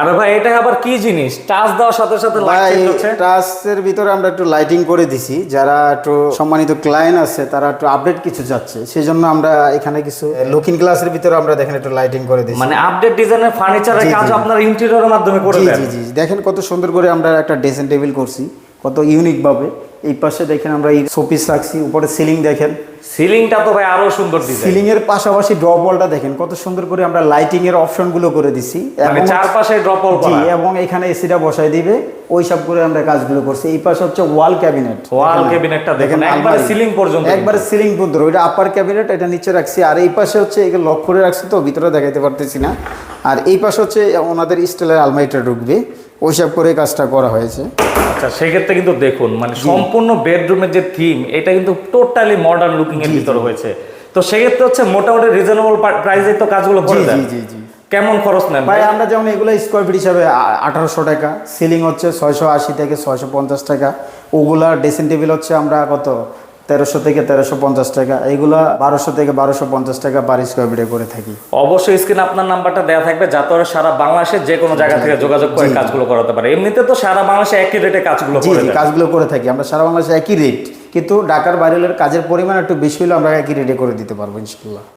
আরে ভাই এটা আবার কি জিনিস? টাচ দেওয়ার সাথে সাথে লাইট ভাই টাচের ভিতরে আমরা একটু লাইটিং করে দিছি। যারা একটু সম্মানিত ক্লায়েন্ট আছে তারা একটু আপডেট কিছু যাচ্ছে সেই জন্য আমরা এখানে কিছু লুকিং গ্লাসের ভিতরে আমরা দেখেন একটু লাইটিং করে দিছি। মানে আপডেট ডিজাইনের ফার্নিচারের কাজ আপনারা ইন্টেরিয়রের মাধ্যমে করে দেন? জি জি। দেখেন কত সুন্দর করে আমরা একটা ড্রেসিং টেবিল করছি। কত ইউনিক ভাবে। এই পাশে দেখেন আমরা এই শোপিস রাখছি উপরে সিলিং দেখেন। সিলিংটা তো ভাই আরও সুন্দর সিলিং এর পাশাপাশি ড্রপ ওয়ালটা দেখেন কত সুন্দর করে আমরা লাইটিং এর অপশনগুলো করে দিছি। মানে চারপাশে ড্রপ জি এবং এখানে এসিটা বসাই দিবে ওই সব করে আমরা কাজগুলো করছি। এই পাশে হচ্ছে ওয়াল ক্যাবিনেট ওয়াল ক্যাবিনেটটা দেখেন একবারে সিলিং পর্যন্ত একবারে সিলিং পর্যন্ত ওইটা আপার ক্যাবিনেট এটা নিচে রাখছি। আর এই পাশে হচ্ছে এগুলো লক করে রাখছি তো ভিতরে দেখাইতে পারতেছি না। আর এই পাশে হচ্ছে ওনাদের স্টিলের আলমারিটা ঢুকবে। ওইসব করে কাজটা করা হয়েছে। আচ্ছা সেক্ষেত্রে কিন্তু দেখুন মানে সম্পূর্ণ বেডরুমের যে থিম এটা কিন্তু টোটালি মডার্ন লুকিং এর ভিতরে হয়েছে। তো সেক্ষেত্রে হচ্ছে মোটামুটি রিজনেবল প্রাইসে তো কাজগুলো করে জি জি জি কেমন খরচ নেন ভাই আমরা যেমন এগুলো স্কোয়ার ফিট হিসাবে আঠারোশো টাকা সিলিং হচ্ছে ছয়শো আশি থেকে ছয়শো পঞ্চাশ টাকা ওগুলা ড্রেসিং টেবিল হচ্ছে আমরা কত? তেরোশো থেকে তেরোশো পঞ্চাশ টাকা এইগুলা বারোশো থেকে বারোশো পঞ্চাশ টাকা পার স্কোয়ার ফিটে করে থাকি। অবশ্যই স্ক্রিনে আপনার নাম্বারটা দেওয়া থাকবে যাতে ওরা সারা বাংলাদেশের যে কোনো জায়গা থেকে যোগাযোগ করে কাজগুলো করাতে পারে। এমনিতে তো সারা বাংলাদেশে একই রেটে কাজগুলো কাজগুলো করে থাকি। আমরা সারা বাংলাদেশে একই রেট কিন্তু ঢাকার বাইরের কাজের পরিমাণ একটু বেশি হলে আমরা একই রেটে করে দিতে পারব ইনশাল্লাহ